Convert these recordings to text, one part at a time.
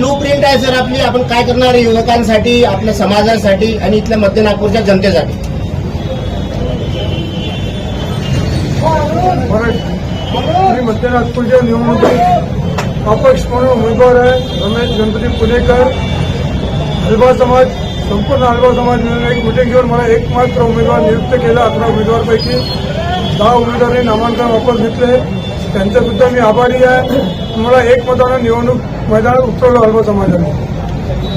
New print आहे sir आपली. आपण काय करणार आहे? युवकांसाठी आपल्या समाजासाठी आणि इथल्या मध्य नागपूरच्या जनतेसाठी. मी मध्य नागपूरच्या निवडणुकीत अपक्ष म्हणून उमेदवार आहे. रमेश गणपती पुणेकर. हलबा समाज संपूर्ण हलबा समाज मिळून एक मिटिंग घेऊन मला एकमात्र उमेदवार नियुक्त केला. अकरा उमेदवारपैकी दहा उमेदवारांनी नामांकन वापस घेतले. त्यांच्यासुद्धा मी आभारी आहे. मला एक मतानं निवडणूक मैदानात उतरवलं हलबा समाजाने.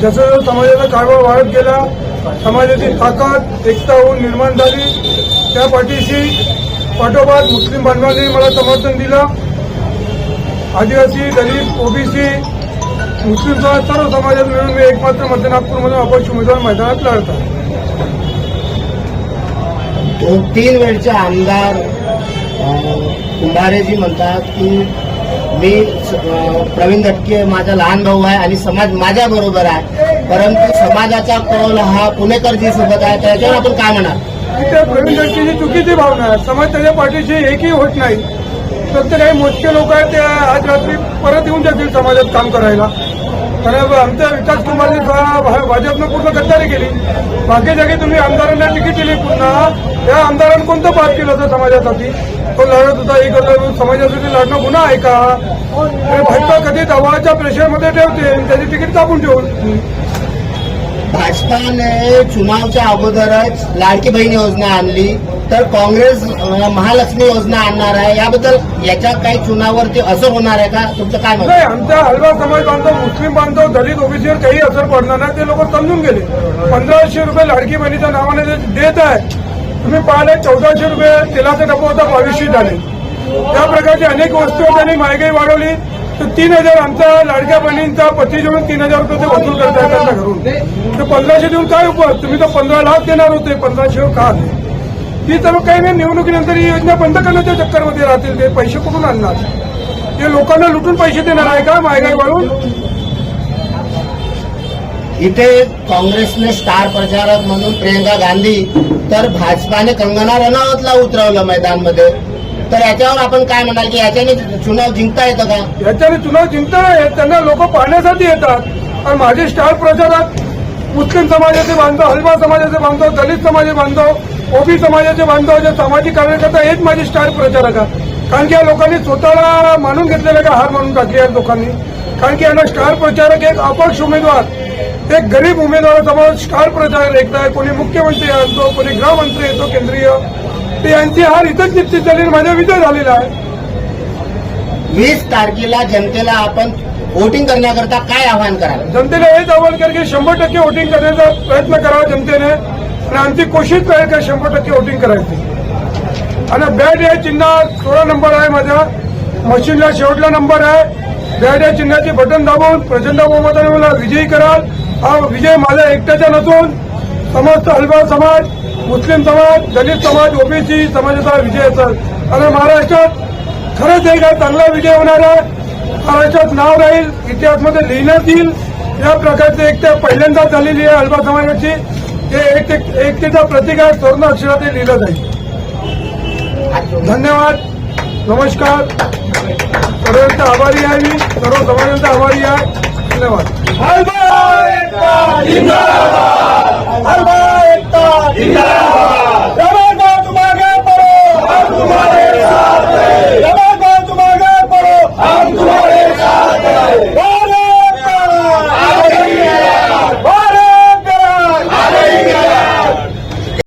जसं जसं समाजाचा कारभार वाढत गेला समाजाची ताकद एकता होऊन निर्माण झाली. त्या पाठीशी पाठोपाठ मुस्लिम बांधवांनी मला समर्थन दिलं. आदिवासी दलित ओबीसी मुस्लिम समाज सर्व समाजात मिळून मी एकमात्र मध्य नागपूरमधून अपक्ष उमेदवार मैदानात लढतात तीन वेळचे आमदार कुंभारेजी म्हणतात की मी प्रवीण दटके माझा लहान भाऊ आहे आणि समाज माझ्या बरोबर आहे. परंतु समाजाचा कौल हा पुणेकरजी सोबत आहे त्याच्यावर आपण काय म्हणाल प्रवीण दटकेची चुकीची भावना आहे. समाज त्याच्या पाठीशी एकही होत नाही. फक्त काही मोजके लोक आहेत ते आज रात्री परत येऊन जातील समाजात काम करायला. कारण आमच्या विकास कुमारने भा- भाजपनं पूर्ण गद्दारी केली. बाकी जागी तुम्ही आमदारांना तिकीट दिली पुन्हा. त्या आमदारांनी कोणतं पाप केलं होतं समाजासाठी? तो लढत होता एक समाजासाठी लढणं गुन्हा आहे का? हे भाजपा कधी दबावाच्या प्रेशरमध्ये ठेवते आणि त्याची तिकीट कापून ठेवून. भाजपाने चुनावच्या अगोदरच लाडकी बहीण योजना आणली तर काँग्रेस महालक्ष्मी योजना आणणार आहे. याबद्दल याच्या काही चुनावरती असर होणार आहे का? तुमचं काय मत? नाही आमचा हलवा समाज बांधव मुस्लिम बांधव दलित ओबीसीवर काही असर पडणार नाही. ते लोक समजून गेले. पंधराशे रुपये लाडकी बहिणीच्या नावाने देत आहे तुम्ही पाहिले चौदाशे रुपये तेलाचा डबा होता बावीसशे झाले. त्या प्रकारची अनेक वस्तू त्यांनी महागाई वाढवली. तर तीन हजार आमचा लाडक्या बहिणींचा पती जेवण तीन हजार रुपये ते वसूल करताय त्यांना घरून. तर पंधराशे देऊन काय उपयोग? तुम्ही तर पंधरा लाख देणार होते पंधराशे का आले ती तर काही नाही निवडणुकीनंतर ही योजना बंद करण्याच्या चक्करमध्ये राहतील ते पैसे कुठून आणणार? ते लोकांना लुटून पैसे देणार आहे का महागाई वाढून इथे काँग्रेसने स्टार प्रचारक म्हणून प्रियंका गांधी तर भाजपाने कंगना रनावतला उतरवलं मैदानमध्ये. तर याच्यावर आपण काय म्हणाल की याच्याने चुनाव जिंकता येतं का? याच्याने चुनाव जिंकता येत. त्यांना लोक पाहण्यासाठी येतात. आणि माझे स्टार प्रचारक मुस्लिम समाजाचे बांधव हलवा समाजाचे बांधव दलित समाजाचे बांधव ओबी समाजाचे बांधव जे सामाजिक कार्यकर्ता हेच माझे स्टार प्रचारक आहेत. कारण की या लोकांनी स्वतःला मानून घेतलेलं का हार मानून टाकली या लोकांनी? कारण की यांना स्टार प्रचारक एक अपक्ष उमेदवार एक गरीब उमेदवारासमोर स्टार प्रचारक एकता कोणी मुख्यमंत्री असतो कोणी गृहमंत्री येतो केंद्रीय यांची हार इथंच निश्चित झाली माझा विजय झालेला आहे. वीस तारखेला जनतेला आपण वोटिंग करण्याकरता काय आवाहन कराल? जनतेला हेच आवाहन कर की शंभर टक्के वोटिंग करण्याचा प्रयत्न करावा जनतेने. आणि आमची कोशिश राहील का शंभर टक्के वोटिंग करायची. आणि बॅट या चिन्ह सोळा नंबर आहे माझा. मशीनला शेवटला नंबर आहे. बॅट या चिन्हाचे बटन दाबून प्रचंड बहुमताने मला विजयी कराल. हा विजय माझा एकट्याचा नसून समस्त हलबा समाज मुस्लिम समाज दलित समाज ओबीसी समाजाचा विजय असेल. आणि महाराष्ट्रात खरंच एक चांगला विजय होणार आहे. महाराष्ट्रात नाव राहील इतिहासमध्ये लिहिण्यात येईल. या प्रकारचे एकता पहिल्यांदाच झालेली आहे अल्बा समाजाची. ते एक एकतेचा प्रतीक आहे स्वर्ण अक्षरात लिहिलं जाईल. धन्यवाद. नमस्कार. सर्वांचा आभारी आहे मी. सर्व समाजांचा आभारी आहे. धन्यवाद. जिंदाबाद.